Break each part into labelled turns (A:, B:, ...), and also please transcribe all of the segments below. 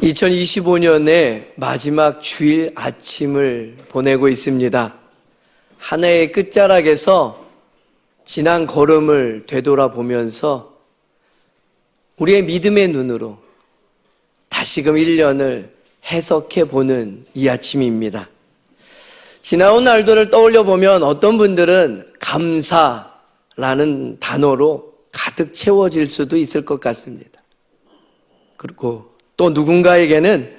A: 2025년의 마지막 주일 아침을 보내고 있습니다. 한 해의 끝자락에서 지난 걸음을 되돌아보면서 우리의 믿음의 눈으로 다시금 1년을 해석해 보는 이 아침입니다. 지나온 날들을 떠올려 보면 어떤 분들은 감사라는 단어로 가득 채워질 수도 있을 것 같습니다. 그리고 또 누군가에게는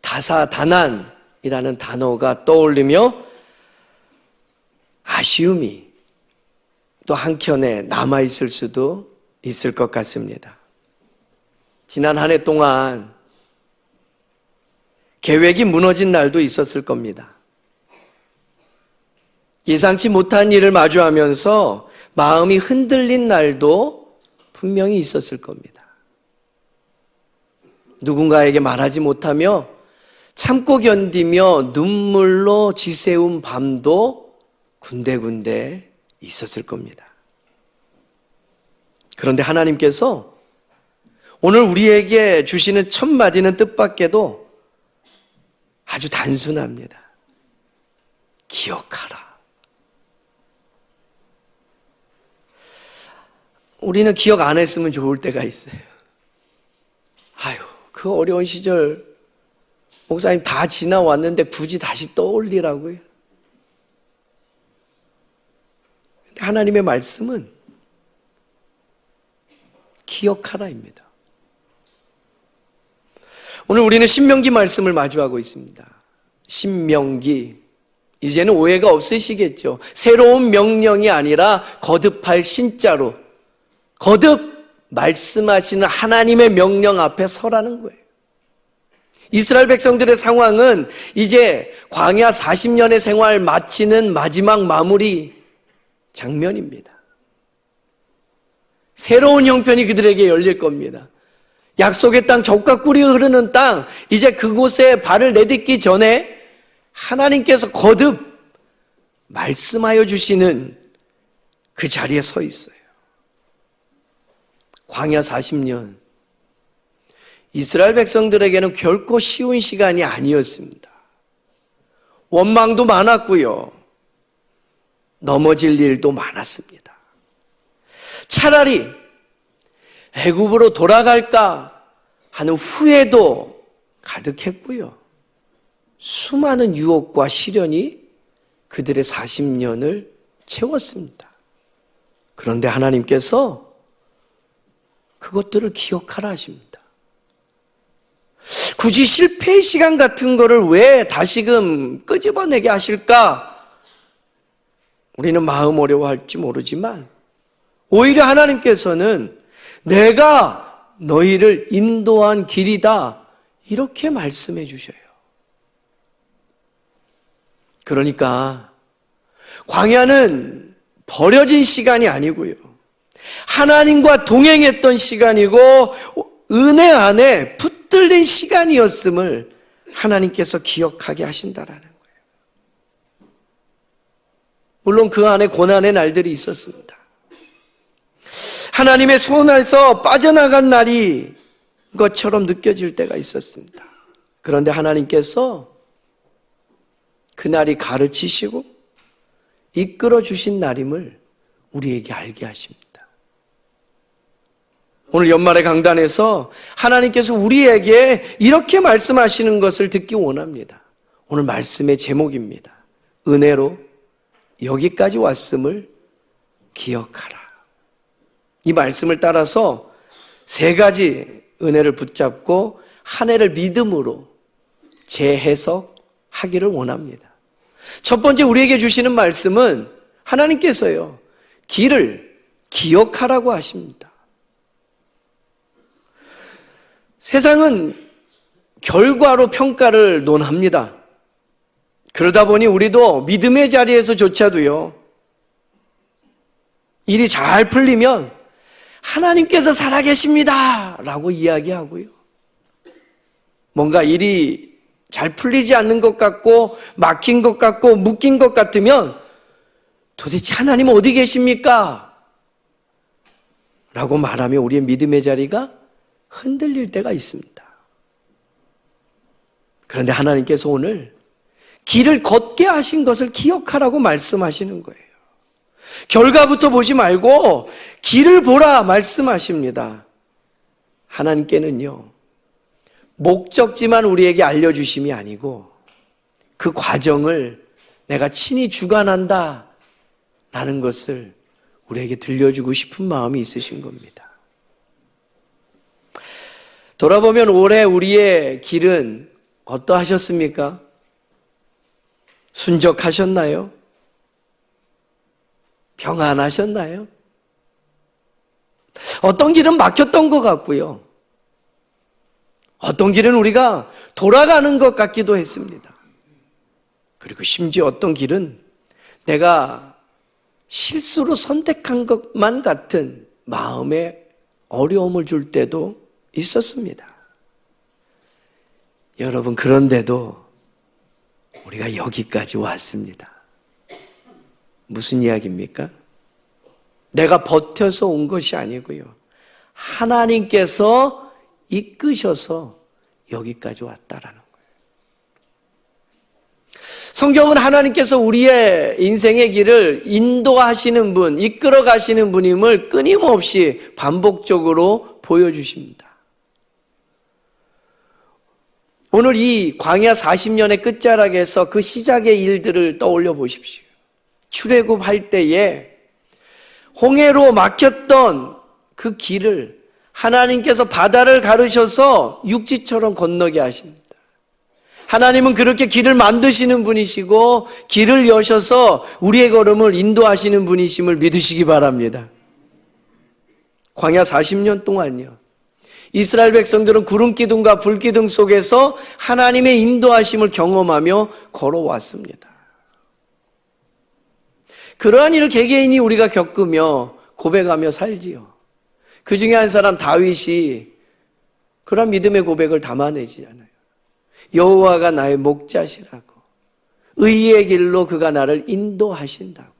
A: 다사다난이라는 단어가 떠올리며 아쉬움이 또 한켠에 남아있을 수도 있을 것 같습니다. 지난 한 해 동안 계획이 무너진 날도 있었을 겁니다. 예상치 못한 일을 마주하면서 마음이 흔들린 날도 분명히 있었을 겁니다. 누군가에게 말하지 못하며 참고 견디며 눈물로 지새운 밤도 군데군데 있었을 겁니다. 그런데 하나님께서 오늘 우리에게 주시는 첫 마디는 뜻밖에도 아주 단순합니다. 기억하라. 우리는 기억 안 했으면 좋을 때가 있어요. 아유, 그 어려운 시절 목사님 다 지나왔는데 굳이 다시 떠올리라고요. 하나님의 말씀은 기억하라입니다. 오늘 우리는 신명기 말씀을 마주하고 있습니다. 신명기. 이제는 오해가 없으시겠죠. 새로운 명령이 아니라 거듭할 신자로 거듭 말씀하시는 하나님의 명령 앞에 서라는 거예요. 이스라엘 백성들의 상황은 이제 광야 40년의 생활 마치는 마지막 마무리 장면입니다. 새로운 형편이 그들에게 열릴 겁니다. 약속의 땅, 적과 꿀이 흐르는 땅, 이제 그곳에 발을 내딛기 전에 하나님께서 거듭 말씀하여 주시는 그 자리에 서 있어요. 광야 40년. 이스라엘 백성들에게는 결코 쉬운 시간이 아니었습니다. 원망도 많았고요. 넘어질 일도 많았습니다. 차라리 애굽으로 돌아갈까 하는 후회도 가득했고요. 수많은 유혹과 시련이 그들의 40년을 채웠습니다. 그런데 하나님께서 그것들을 기억하라 하십니다. 굳이 실패의 시간 같은 거를 왜 다시금 끄집어내게 하실까? 우리는 마음 어려워할지 모르지만 오히려 하나님께서는 내가 너희를 인도한 길이다 이렇게 말씀해 주셔요. 그러니까 광야는 버려진 시간이 아니고요. 하나님과 동행했던 시간이고 은혜 안에 붙들린 시간이었음을 하나님께서 기억하게 하신다라는 거예요. 물론 그 안에 고난의 날들이 있었습니다. 하나님의 손에서 빠져나간 날이 것처럼 느껴질 때가 있었습니다. 그런데 하나님께서 그날이 가르치시고 이끌어 주신 날임을 우리에게 알게 하십니다. 오늘 연말의 강단에서 하나님께서 우리에게 이렇게 말씀하시는 것을 듣기 원합니다. 오늘 말씀의 제목입니다. 은혜로 여기까지 왔음을 기억하라. 이 말씀을 따라서 세 가지 은혜를 붙잡고 한 해를 믿음으로 재해석하기를 원합니다. 첫 번째 우리에게 주시는 말씀은 하나님께서요, 길을 기억하라고 하십니다. 세상은 결과로 평가를 논합니다. 그러다 보니 우리도 믿음의 자리에서조차도요, 일이 잘 풀리면 하나님께서 살아계십니다! 라고 이야기하고요. 뭔가 일이 잘 풀리지 않는 것 같고, 막힌 것 같고, 묶인 것 같으면 도대체 하나님 어디 계십니까? 라고 말하며 우리의 믿음의 자리가 흔들릴 때가 있습니다. 그런데 하나님께서 오늘 길을 걷게 하신 것을 기억하라고 말씀하시는 거예요. 결과부터 보지 말고 길을 보라 말씀하십니다. 하나님께는요, 목적지만 우리에게 알려주심이 아니고 그 과정을 내가 친히 주관한다. 라는 것을 우리에게 들려주고 싶은 마음이 있으신 겁니다. 돌아보면 올해 우리의 길은 어떠하셨습니까? 순적하셨나요? 평안하셨나요? 어떤 길은 막혔던 것 같고요. 어떤 길은 우리가 돌아가는 것 같기도 했습니다. 그리고 심지어 어떤 길은 내가 실수로 선택한 것만 같은 마음에 어려움을 줄 때도 있었습니다. 여러분, 그런데도 우리가 여기까지 왔습니다. 무슨 이야기입니까? 내가 버텨서 온 것이 아니고요. 하나님께서 이끄셔서 여기까지 왔다라는 거예요. 성경은 하나님께서 우리의 인생의 길을 인도하시는 분, 이끌어 가시는 분임을 끊임없이 반복적으로 보여주십니다. 오늘 이 광야 40년의 끝자락에서 그 시작의 일들을 떠올려 보십시오. 출애굽할 때에 홍해로 막혔던 그 길을 하나님께서 바다를 가르셔서 육지처럼 건너게 하십니다. 하나님은 그렇게 길을 만드시는 분이시고 길을 여셔서 우리의 걸음을 인도하시는 분이심을 믿으시기 바랍니다. 광야 40년 동안요. 이스라엘 백성들은 구름 기둥과 불 기둥 속에서 하나님의 인도하심을 경험하며 걸어왔습니다. 그러한 일을 개개인이 우리가 겪으며 고백하며 살지요. 그 중에 한 사람 다윗이 그런 믿음의 고백을 담아내지않아요 여호와가 나의 목자시라고 의의 길로 그가 나를 인도하신다고.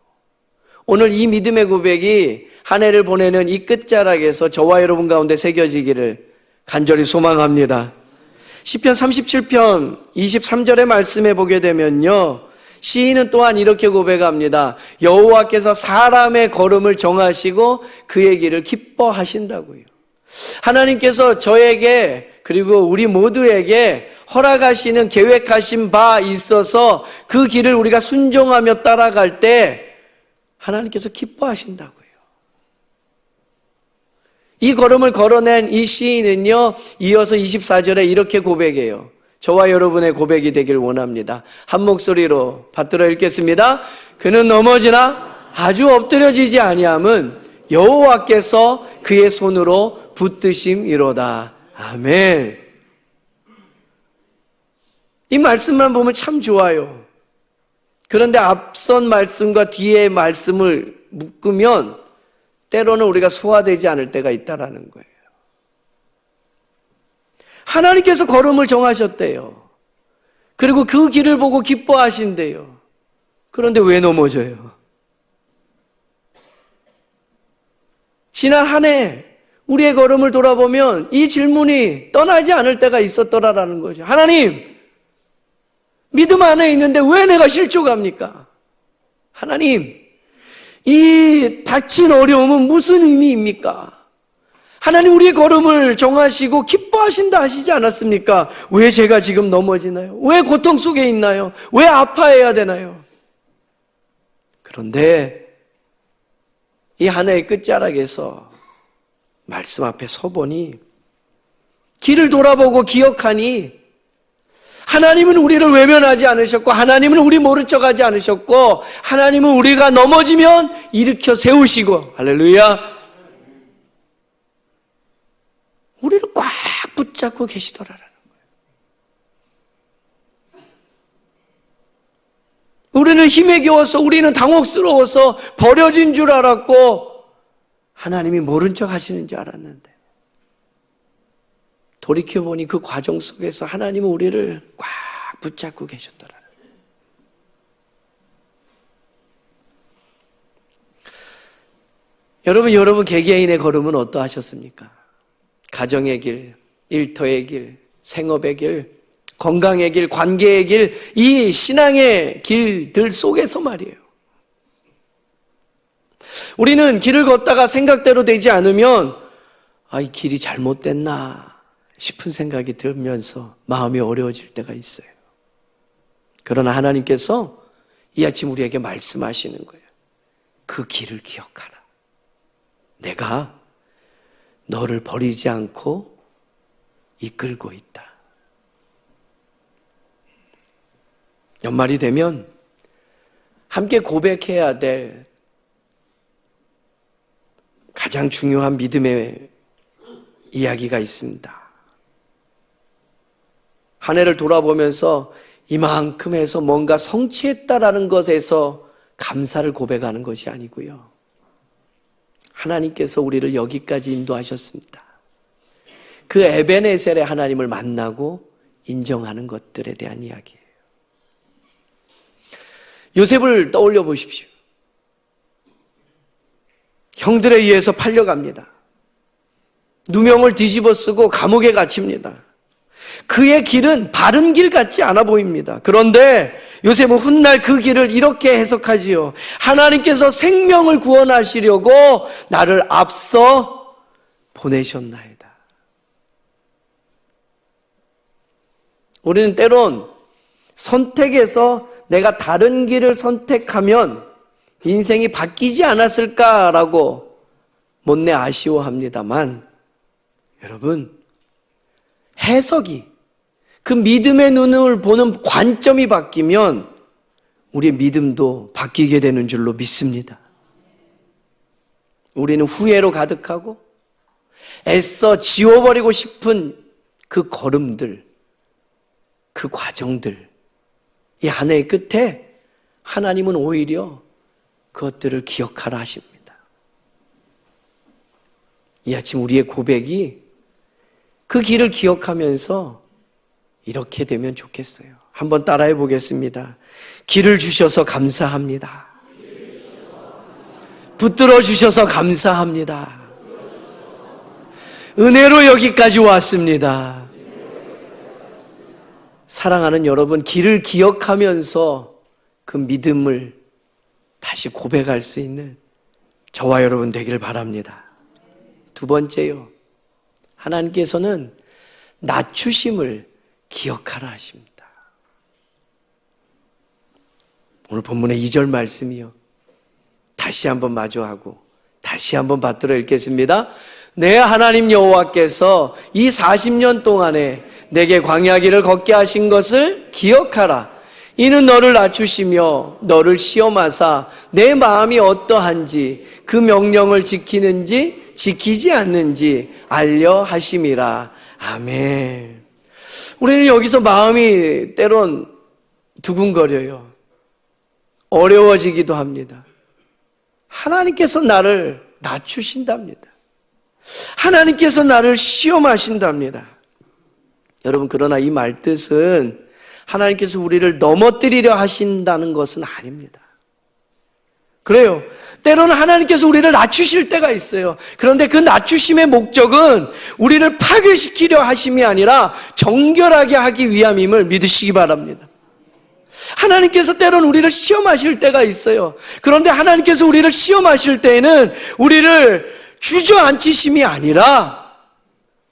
A: 오늘 이 믿음의 고백이 한 해를 보내는 이 끝자락에서 저와 여러분 가운데 새겨지기를 간절히 소망합니다. 시편 37편 23절의 말씀에 보게 되면요. 시인은 또한 이렇게 고백합니다. 여호와께서 사람의 걸음을 정하시고 그의 길을 기뻐하신다고요. 하나님께서 저에게 그리고 우리 모두에게 허락하시는 계획하신 바 있어서 그 길을 우리가 순종하며 따라갈 때 하나님께서 기뻐하신다고요. 이 걸음을 걸어낸 이 시인은요, 이어서 24절에 이렇게 고백해요. 저와 여러분의 고백이 되길 원합니다. 한 목소리로 받들어 읽겠습니다. 그는 넘어지나 아주 엎드려지지 아니함은 여호와께서 그의 손으로 붙드심이로다. 아멘. 이 말씀만 보면 참 좋아요. 그런데 앞선 말씀과 뒤의 말씀을 묶으면 때로는 우리가 소화되지 않을 때가 있다라는 거예요. 하나님께서 걸음을 정하셨대요. 그리고 그 길을 보고 기뻐하신대요. 그런데 왜 넘어져요? 지난 한 해 우리의 걸음을 돌아보면 이 질문이 떠나지 않을 때가 있었더라라는 거죠. 하나님, 믿음 안에 있는데 왜 내가 실족합니까? 하나님, 이 닥친 어려움은 무슨 의미입니까? 하나님 우리의 걸음을 정하시고 기뻐하신다 하시지 않았습니까? 왜 제가 지금 넘어지나요? 왜 고통 속에 있나요? 왜 아파해야 되나요? 그런데 이한 해의 끝자락에서 말씀 앞에 서보니 길을 돌아보고 기억하니 하나님은 우리를 외면하지 않으셨고 하나님은 우리 모른 척하지 않으셨고 하나님은 우리가 넘어지면 일으켜 세우시고 할렐루야 우리를 꽉 붙잡고 계시더라라는 거예요. 우리는 힘에 겨워서 우리는 당혹스러워서 버려진 줄 알았고 하나님이 모른 척 하시는 줄 알았는데 돌이켜보니 그 과정 속에서 하나님은 우리를 꽉 붙잡고 계셨더라. 여러분, 여러분 개개인의 걸음은 어떠하셨습니까? 가정의 길, 일터의 길, 생업의 길, 건강의 길, 관계의 길, 이 신앙의 길들 속에서 말이에요. 우리는 길을 걷다가 생각대로 되지 않으면, 아, 이 길이 잘못됐나 싶은 생각이 들면서 마음이 어려워질 때가 있어요. 그러나 하나님께서 이 아침 우리에게 말씀하시는 거예요. 그 길을 기억하라. 내가 너를 버리지 않고 이끌고 있다. 연말이 되면 함께 고백해야 될 가장 중요한 믿음의 이야기가 있습니다. 한 해를 돌아보면서 이만큼 해서 뭔가 성취했다라는 것에서 감사를 고백하는 것이 아니고요. 하나님께서 우리를 여기까지 인도하셨습니다. 그 에베네셀의 하나님을 만나고 인정하는 것들에 대한 이야기예요. 요셉을 떠올려 보십시오. 형들에 의해서 팔려갑니다. 누명을 뒤집어 쓰고 감옥에 갇힙니다. 그의 길은 바른 길 같지 않아 보입니다. 그런데 요셉은 훗날 그 길을 이렇게 해석하지요. 하나님께서 생명을 구원하시려고 나를 앞서 보내셨나이다. 우리는 때론 선택에서 내가 다른 길을 선택하면 인생이 바뀌지 않았을까라고 못내 아쉬워합니다만 여러분 해석이 그 믿음의 눈을 보는 관점이 바뀌면 우리의 믿음도 바뀌게 되는 줄로 믿습니다. 우리는 후회로 가득하고 애써 지워버리고 싶은 그 걸음들, 그 과정들, 이한 해의 끝에 하나님은 오히려 그것들을 기억하라 하십니다. 이 아침 우리의 고백이 그 길을 기억하면서 이렇게 되면 좋겠어요. 한번 따라해 보겠습니다. 길을 주셔서 감사합니다. 붙들어 주셔서 감사합니다. 은혜로 여기까지 왔습니다. 사랑하는 여러분, 길을 기억하면서 그 믿음을 다시 고백할 수 있는 저와 여러분 되기를 바랍니다. 두 번째요. 하나님께서는 낮추심을 기억하라 하십니다. 오늘 본문의 2절 말씀이요. 다시 한번 마주하고 다시 한번 받들어 읽겠습니다. 내 하나님 여호와께서 이 40년 동안에 내게 광야길을 걷게 하신 것을 기억하라. 이는 너를 낮추시며 너를 시험하사 내 마음이 어떠한지 그 명령을 지키는지 지키지 않는지 알려 하심이라. 아멘. 우리는 여기서 마음이 때론 두근거려요. 어려워지기도 합니다. 하나님께서 나를 낮추신답니다. 하나님께서 나를 시험하신답니다. 여러분, 그러나 이 말뜻은 하나님께서 우리를 넘어뜨리려 하신다는 것은 아닙니다. 그래요. 때로는 하나님께서 우리를 낮추실 때가 있어요. 그런데 그 낮추심의 목적은 우리를 파괴시키려 하심이 아니라 정결하게 하기 위함임을 믿으시기 바랍니다. 하나님께서 때로는 우리를 시험하실 때가 있어요. 그런데 하나님께서 우리를 시험하실 때에는 우리를 주저앉히심이 아니라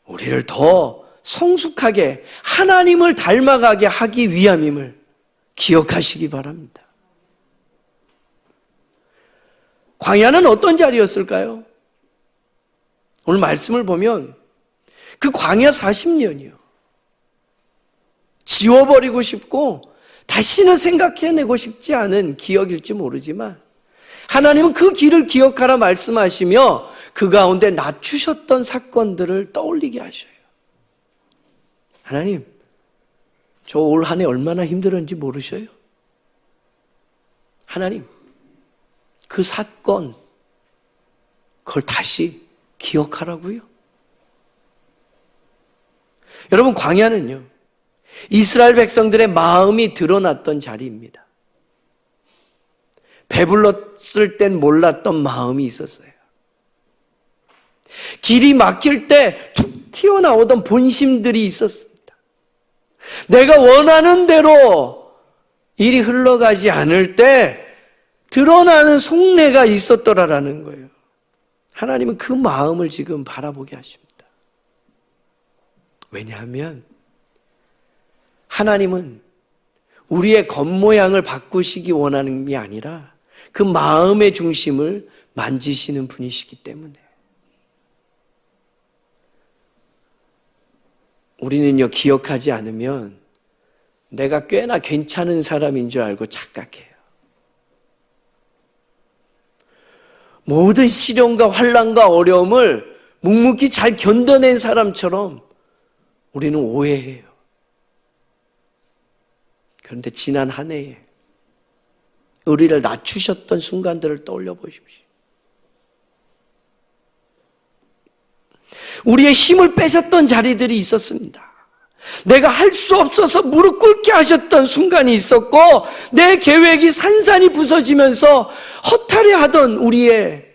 A: 우리를 더 성숙하게 하나님을 닮아가게 하기 위함임을 기억하시기 바랍니다. 광야는 어떤 자리였을까요? 오늘 말씀을 보면 그 광야 40년이요. 지워버리고 싶고 다시는 생각해내고 싶지 않은 기억일지 모르지만 하나님은 그 길을 기억하라 말씀하시며 그 가운데 낮추셨던 사건들을 떠올리게 하셔요. 하나님, 저 올 한 해 얼마나 힘들었는지 모르셔요? 하나님, 그 사건, 그걸 다시 기억하라고요? 여러분, 광야는요, 이스라엘 백성들의 마음이 드러났던 자리입니다. 배불렀을 땐 몰랐던 마음이 있었어요. 길이 막힐 때 툭 튀어나오던 본심들이 있었습니다. 내가 원하는 대로 일이 흘러가지 않을 때 드러나는 속내가 있었더라라는 거예요. 하나님은 그 마음을 지금 바라보게 하십니다. 왜냐하면 하나님은 우리의 겉모양을 바꾸시기 원하는 게 아니라 그 마음의 중심을 만지시는 분이시기 때문에 우리는요, 기억하지 않으면 내가 꽤나 괜찮은 사람인 줄 알고 착각해요. 모든 시련과 환란과 어려움을 묵묵히 잘 견뎌낸 사람처럼 우리는 오해해요. 그런데 지난 한 해에 우리를 낮추셨던 순간들을 떠올려 보십시오. 우리의 힘을 빼셨던 자리들이 있었습니다. 내가 할 수 없어서 무릎 꿇게 하셨던 순간이 있었고, 내 계획이 산산이 부서지면서 허탈해하던 우리의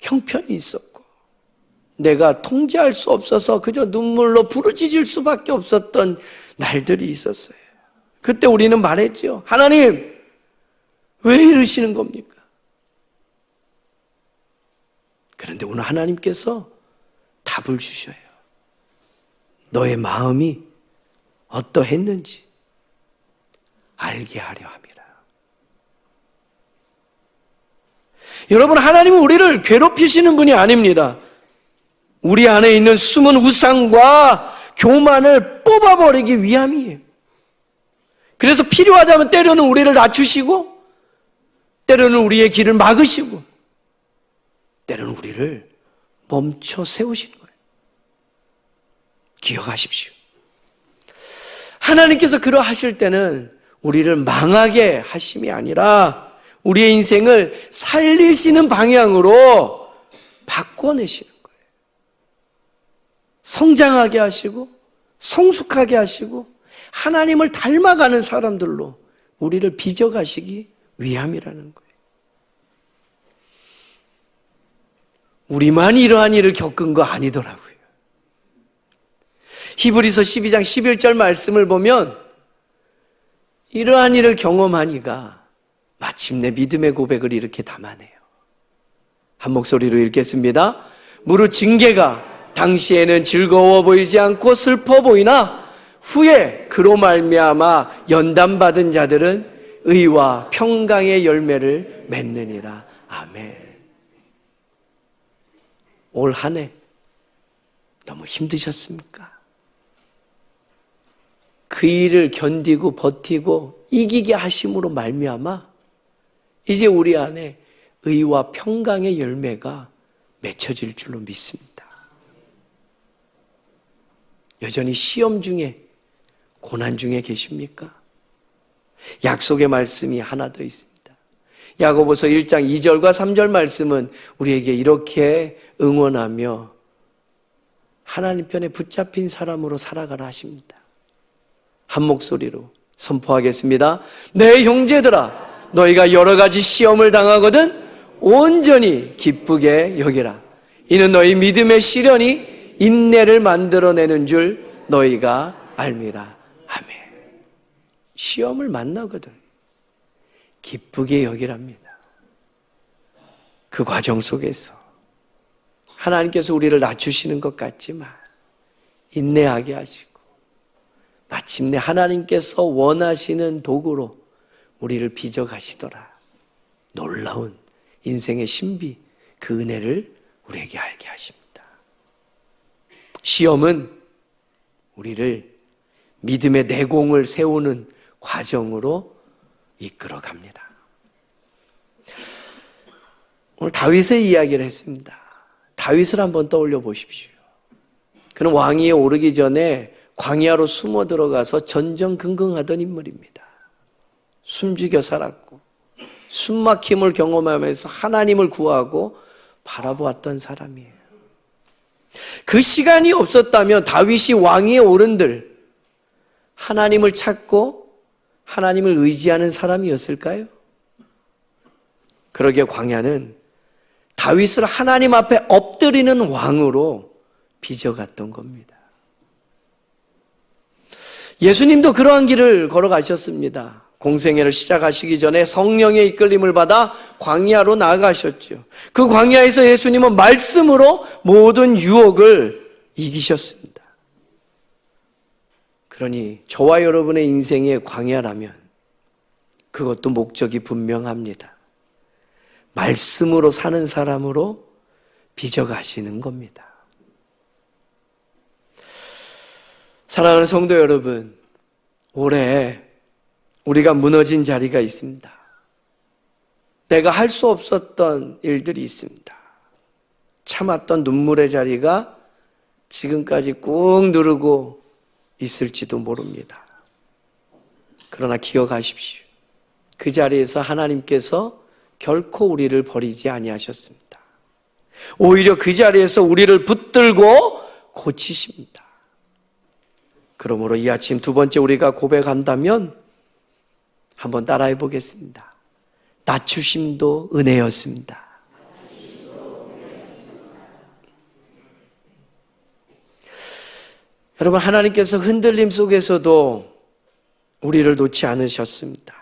A: 형편이 있었고, 내가 통제할 수 없어서 그저 눈물로 부르짖을 수밖에 없었던 날들이 있었어요. 그때 우리는 말했죠. 하나님, 왜 이러시는 겁니까? 그런데 오늘 하나님께서 답을 주셔요. 너의 마음이 어떠했는지 알게 하려 함이라. 여러분, 하나님은 우리를 괴롭히시는 분이 아닙니다. 우리 안에 있는 숨은 우상과 교만을 뽑아버리기 위함이에요. 그래서 필요하다면 때로는 우리를 낮추시고, 때로는 우리의 길을 막으시고, 때로는 우리를 멈춰 세우시는 거예요. 기억하십시오. 하나님께서 그러하실 때는 우리를 망하게 하심이 아니라 우리의 인생을 살리시는 방향으로 바꿔내시는 거예요. 성장하게 하시고 성숙하게 하시고 하나님을 닮아가는 사람들로 우리를 빚어가시기 위함이라는 거예요. 우리만 이러한 일을 겪은 거 아니더라고요. 히브리서 12장 11절 말씀을 보면 이러한 일을 경험하니가 마침내 믿음의 고백을 이렇게 담아내요. 한 목소리로 읽겠습니다. 무릇 징계가 당시에는 즐거워 보이지 않고 슬퍼 보이나 후에 그로 말미암아 연단 받은 자들은 의와 평강의 열매를 맺느니라. 아멘. 올 한 해 너무 힘드셨습니까? 그 일을 견디고 버티고 이기게 하심으로 말미암아 이제 우리 안에 의와 평강의 열매가 맺혀질 줄로 믿습니다. 여전히 시험 중에 고난 중에 계십니까? 약속의 말씀이 하나 더 있습니다. 야고보서 1장 2절과 3절 말씀은 우리에게 이렇게 응원하며 하나님 편에 붙잡힌 사람으로 살아가라 하십니다. 한 목소리로 선포하겠습니다. 내 형제들아, 너희가 여러 가지 시험을 당하거든 온전히 기쁘게 여기라. 이는 너희 믿음의 시련이 인내를 만들어내는 줄 너희가 알미라. 아멘. 시험을 만나거든. 기쁘게 여기랍니다. 그 과정 속에서 하나님께서 우리를 낮추시는 것 같지만 인내하게 하시고 마침내 하나님께서 원하시는 도구로 우리를 빚어 가시더라. 놀라운 인생의 신비, 그 은혜를 우리에게 알게 하십니다. 시험은 우리를 믿음의 내공을 세우는 과정으로 이끌어 갑니다. 오늘 다윗의 이야기를 했습니다. 다윗을 한번 떠올려 보십시오. 그는 왕위에 오르기 전에 광야로 숨어 들어가서 전전긍긍하던 인물입니다. 숨죽여 살았고 숨막힘을 경험하면서 하나님을 구하고 바라보았던 사람이에요. 그 시간이 없었다면 다윗이 왕위에 오른들 하나님을 찾고 하나님을 의지하는 사람이었을까요? 그러게 광야는 다윗을 하나님 앞에 엎드리는 왕으로 빚어갔던 겁니다. 예수님도 그러한 길을 걸어가셨습니다. 공생애를 시작하시기 전에 성령의 이끌림을 받아 광야로 나아가셨죠. 그 광야에서 예수님은 말씀으로 모든 유혹을 이기셨습니다. 그러니 저와 여러분의 인생의 광야라면 그것도 목적이 분명합니다. 말씀으로 사는 사람으로 빚어가시는 겁니다. 사랑하는 성도 여러분, 올해 우리가 무너진 자리가 있습니다. 내가 할 수 없었던 일들이 있습니다. 참았던 눈물의 자리가 지금까지 꾹 누르고 있을지도 모릅니다. 그러나 기억하십시오. 그 자리에서 하나님께서 결코 우리를 버리지 아니하셨습니다. 오히려 그 자리에서 우리를 붙들고 고치십니다. 그러므로 이 아침 두 번째 우리가 고백한다면 한번 따라해 보겠습니다. 낮추심도 은혜였습니다. 여러분, 하나님께서 흔들림 속에서도 우리를 놓지 않으셨습니다.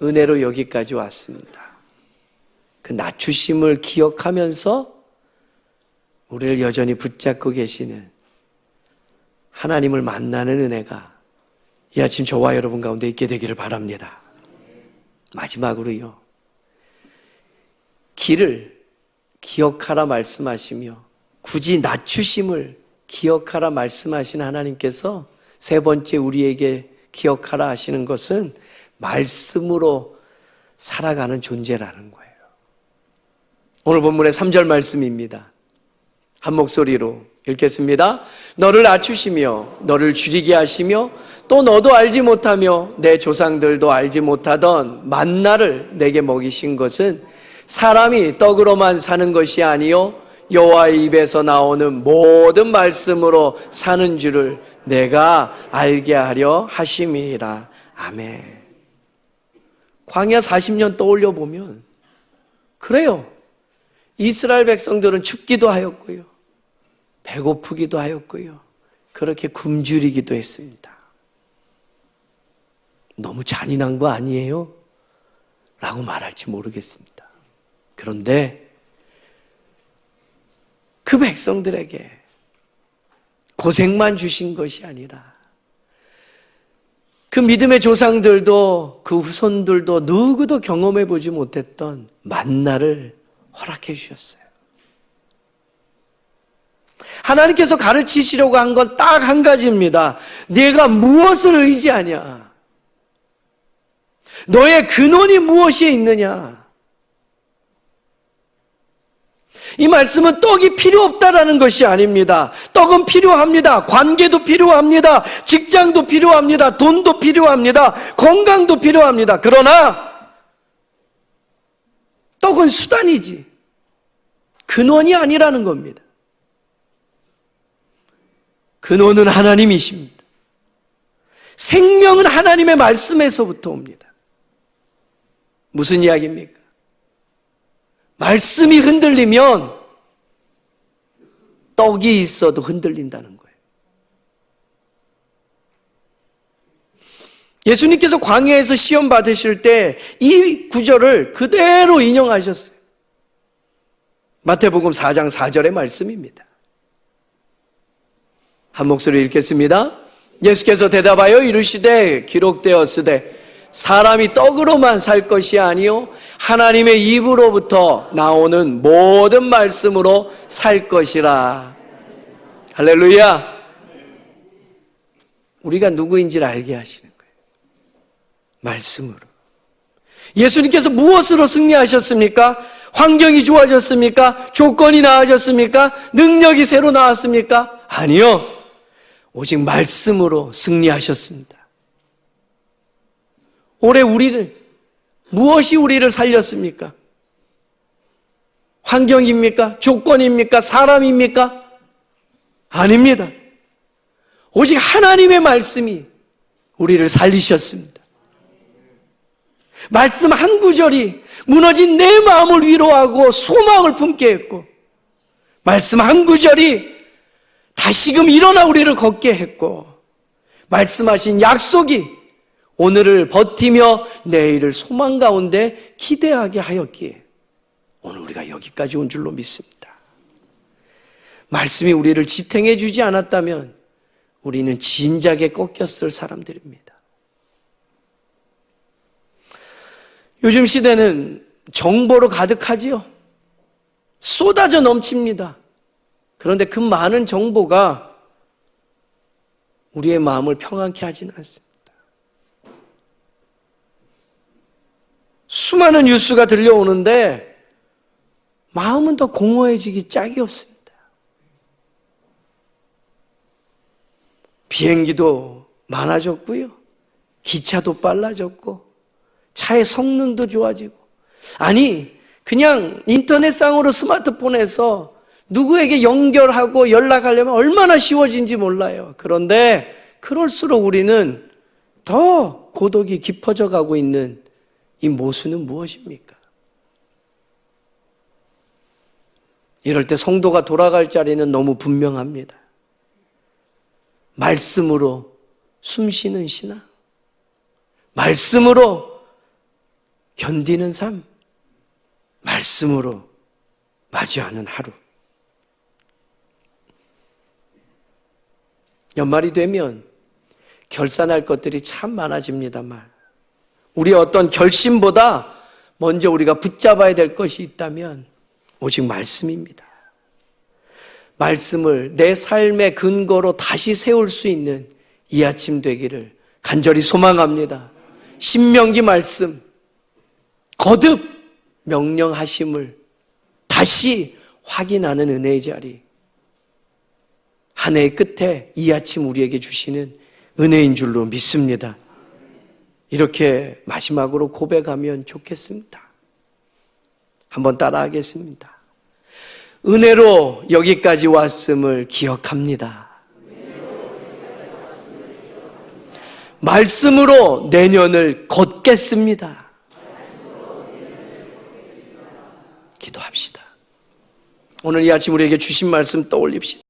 A: 은혜로 여기까지 왔습니다. 그 낮추심을 기억하면서 우리를 여전히 붙잡고 계시는 하나님을 만나는 은혜가 이 아침 저와 여러분 가운데 있게 되기를 바랍니다. 마지막으로요. 길을 기억하라 말씀하시며 굳이 낮추심을 기억하라 말씀하신 하나님께서 세 번째 우리에게 기억하라 하시는 것은 말씀으로 살아가는 존재라는 거예요. 오늘 본문의 3절 말씀입니다. 한 목소리로 읽겠습니다. 너를 낮추시며 너를 줄이게 하시며 또 너도 알지 못하며 내 조상들도 알지 못하던 만나를 내게 먹이신 것은 사람이 떡으로만 사는 것이 아니요 여호와의 입에서 나오는 모든 말씀으로 사는 줄을 내가 알게 하려 하심이니라. 아멘. 광야 40년 떠올려 보면 그래요. 이스라엘 백성들은 춥기도 하였고요. 배고프기도 하였고요. 그렇게 굶주리기도 했습니다. 너무 잔인한 거 아니에요? 라고 말할지 모르겠습니다. 그런데 그 백성들에게 고생만 주신 것이 아니라 그 믿음의 조상들도 그 후손들도 누구도 경험해 보지 못했던 만나를 허락해 주셨어요. 하나님께서 가르치시려고 한 건 딱 한 가지입니다. 네가 무엇을 의지하냐? 너의 근원이 무엇이 있느냐? 이 말씀은 떡이 필요 없다라는 것이 아닙니다. 떡은 필요합니다. 관계도 필요합니다. 직장도 필요합니다. 돈도 필요합니다. 건강도 필요합니다. 그러나 떡은 수단이지. 근원이 아니라는 겁니다. 근원은 하나님이십니다. 생명은 하나님의 말씀에서부터 옵니다. 무슨 이야기입니까? 말씀이 흔들리면 떡이 있어도 흔들린다는 거예요. 예수님께서 광야에서 시험 받으실 때 이 구절을 그대로 인용하셨어요. 마태복음 4장 4절의 말씀입니다. 한 목소리 읽겠습니다. 예수께서 대답하여 이르시되 기록되었으되 사람이 떡으로만 살 것이 아니요 하나님의 입으로부터 나오는 모든 말씀으로 살 것이라. 할렐루야. 우리가 누구인지를 알게 하시는 거예요. 말씀으로. 예수님께서 무엇으로 승리하셨습니까? 환경이 좋아졌습니까? 조건이 나아졌습니까? 능력이 새로 나왔습니까? 아니요. 오직 말씀으로 승리하셨습니다. 올해 우리를 무엇이 우리를 살렸습니까? 환경입니까? 조건입니까? 사람입니까? 아닙니다. 오직 하나님의 말씀이 우리를 살리셨습니다. 말씀 한 구절이 무너진 내 마음을 위로하고 소망을 품게 했고, 말씀 한 구절이 다시금 일어나 우리를 걷게 했고, 말씀하신 약속이 오늘을 버티며 내일을 소망 가운데 기대하게 하였기에 오늘 우리가 여기까지 온 줄로 믿습니다. 말씀이 우리를 지탱해 주지 않았다면 우리는 진작에 꺾였을 사람들입니다. 요즘 시대는 정보로 가득하지요. 쏟아져 넘칩니다. 그런데 그 많은 정보가 우리의 마음을 평안케 하지는 않습니다. 수많은 뉴스가 들려오는데 마음은 더 공허해지기 짝이 없습니다. 비행기도 많아졌고요. 기차도 빨라졌고 차의 성능도 좋아지고 아니 그냥 인터넷상으로 스마트폰에서 누구에게 연결하고 연락하려면 얼마나 쉬워진지 몰라요. 그런데 그럴수록 우리는 더 고독이 깊어져 가고 있는 이 모순은 무엇입니까? 이럴 때 성도가 돌아갈 자리는 너무 분명합니다. 말씀으로 숨 쉬는 신앙, 말씀으로 견디는 삶, 말씀으로 맞이하는 하루. 연말이 되면 결산할 것들이 참 많아집니다만, 우리 어떤 결심보다 먼저 우리가 붙잡아야 될 것이 있다면, 오직 말씀입니다. 말씀을 내 삶의 근거로 다시 세울 수 있는 이 아침 되기를 간절히 소망합니다. 신명기 말씀, 거듭 명령하심을 다시 확인하는 은혜의 자리. 한 해의 끝에 이 아침 우리에게 주시는 은혜인 줄로 믿습니다. 이렇게 마지막으로 고백하면 좋겠습니다. 한번 따라하겠습니다. 은혜로 여기까지 왔음을 기억합니다. 말씀으로 내년을 걷겠습니다. 기도합시다. 오늘 이 아침 우리에게 주신 말씀 떠올립시다.